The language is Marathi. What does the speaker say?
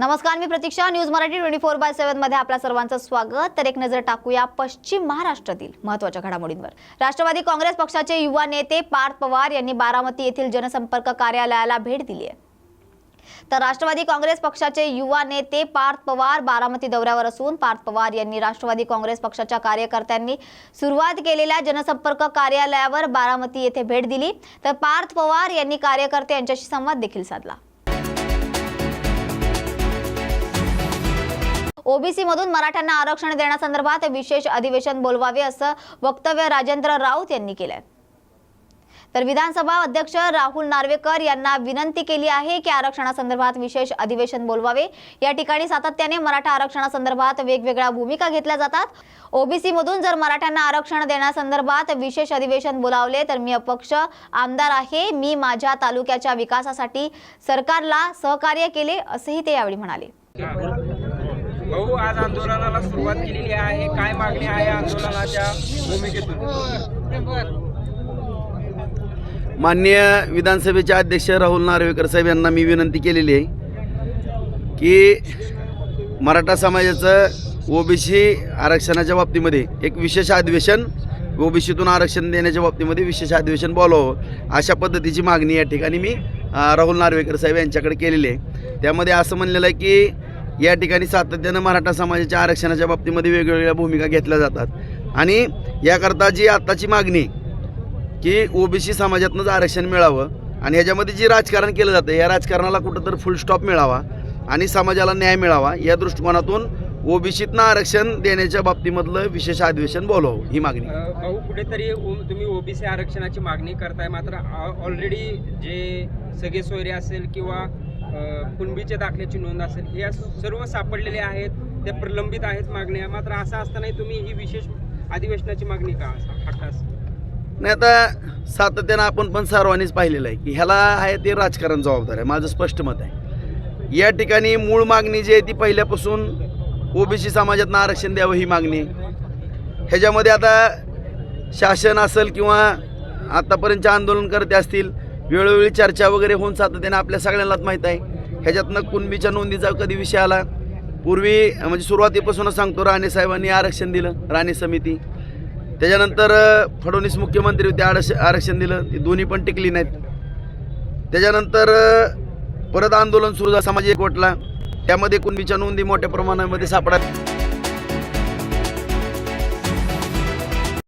नमस्कार मी Pratiksha. News Marathi twenty four by सेव्हनमध्ये आपल्या सर्वांचं स्वागत. तर एक नजर टाकूया पश्चिम महाराष्ट्रातील महत्त्वाच्या घडामोडींवर. राष्ट्रवादी काँग्रेस पक्षाचे युवा नेते पार्थ पवार यांनी बारामती येथील जनसंपर्क कार्यालयाला भेट दिली आहे. तर राष्ट्रवादी काँग्रेस पक्षाचे युवा नेते पार्थ पवार बारामती दौऱ्यावर असून पार्थ पवार यांनी राष्ट्रवादी काँग्रेस पक्षाच्या कार्यकर्त्यांनी सुरुवात केलेल्या जनसंपर्क कार्यालयावर बारामती येथे भेट दिली. तर पार्थ पवार यांनी कार्यकर्ते यांच्याशी संवाद देखील साधला. ओबीसी मधून मराठ्यांना आरक्षण देण्यासंदर्भात विशेष अधिवेशन बोलवावे असं वक्तव्य राजेंद्र राऊत यांनी केलंय. तर विधानसभा अध्यक्ष राहुल नार्वेकर यांना विनंती केली आहे की आरक्षणासंदर्भात विशेष अधिवेशन बोलवावे. या ठिकाणी सातत्याने मराठा आरक्षणासंदर्भात वेगवेगळ्या भूमिका घेतल्या जातात. ओबीसी मधून जर मराठ्यांना आरक्षण देण्यासंदर्भात विशेष अधिवेशन बोलावले तर मी अपक्ष आमदार आहे. मी माझ्या तालुक्याच्या विकासासाठी सरकारला सहकार्य केले असेही ते यावेळी म्हणाले. भाऊ आज आंदोलनाला सुरुवात केलेली आहे. काय मागणी आहे आंदोलनाच्या? भूमिकेतून माननीय विधानसभेचे अध्यक्ष राहुल नार्वेकर साहेब यांना मी विनंती केलेली आहे की मराठा समाजाचं ओबीसी आरक्षणाच्या बाबतीमध्ये एक विशेष अधिवेशन ओबीसीतून आरक्षण देण्याच्या बाबतीमध्ये विशेष अधिवेशन बोलावं अशा पद्धतीची मागणी या ठिकाणी मी राहुल नार्वेकर साहेब यांच्याकडे केलेली आहे. त्यामध्ये असं म्हणलेलं आहे की या ठिकाणी सातत्यानं मराठा समाजाच्या आरक्षणाच्या बाबतीमध्ये वेगवेगळ्या भूमिका घेतल्या जातात. आणि याकरता जी आत्ताची मागणी की ओबीसी समाजातनंच आरक्षण मिळावं आणि ह्याच्यामध्ये जे राजकारण केलं जातं या राजकारणाला कुठंतरी फुल स्टॉप मिळावा आणि समाजाला न्याय मिळावा या दृष्टिकोनातून ओबीसीतनं आरक्षण देण्याच्या बाबतीमधलं विशेष अधिवेशन बोलव ही मागणी. भाऊ कुठेतरी ओ- तुम्ही ओबीसी आरक्षणाची मागणी करताय मात्र ऑलरेडी जे सगळे सोयरे असेल किंवा कुणबीचे कुणबीच्या दाखल्याची नोंद असेल या सर्व सापडलेले आहेत त्या प्रलंबित आहेत मागण्या. मात्र असं असतानाही तुम्ही ही विशेष अधिवेशनाची मागणी का असा नाही आता सातत्यानं आपण पण सर्वांनीच पाहिलेलं आहे की ह्याला आहे ते राजकारण जबाबदार आहे माझं स्पष्ट मत आहे. या ठिकाणी मूळ मागणी जी आहे ती पहिल्यापासून ओबीसी समाजातनं आरक्षण द्यावं ही मागणी ह्याच्यामध्ये आता शासन असेल किंवा आतापर्यंतचे आंदोलनकर्ते असतील वेळोवेळी चर्चा वगैरे होऊन सातत्याने आपल्या सगळ्यांनाच माहीत आहे. ह्याच्यातनं कुणबीच्या नोंदीचा कधी विषय आला? पूर्वी म्हणजे सुरुवातीपासूनच सांगतो राणे साहेबांनी आरक्षण दिलं राणे समिती. त्याच्यानंतर फडणवीस मुख्यमंत्री होते आरक्ष आरक्षण दिलं ती दोन्ही पण टिकली नाहीत. त्याच्यानंतर परत आंदोलन सुरू झालं सामाजिक एकवटला. त्यामध्ये कुणबीच्या नोंदी मोठ्या प्रमाणामध्ये सापडा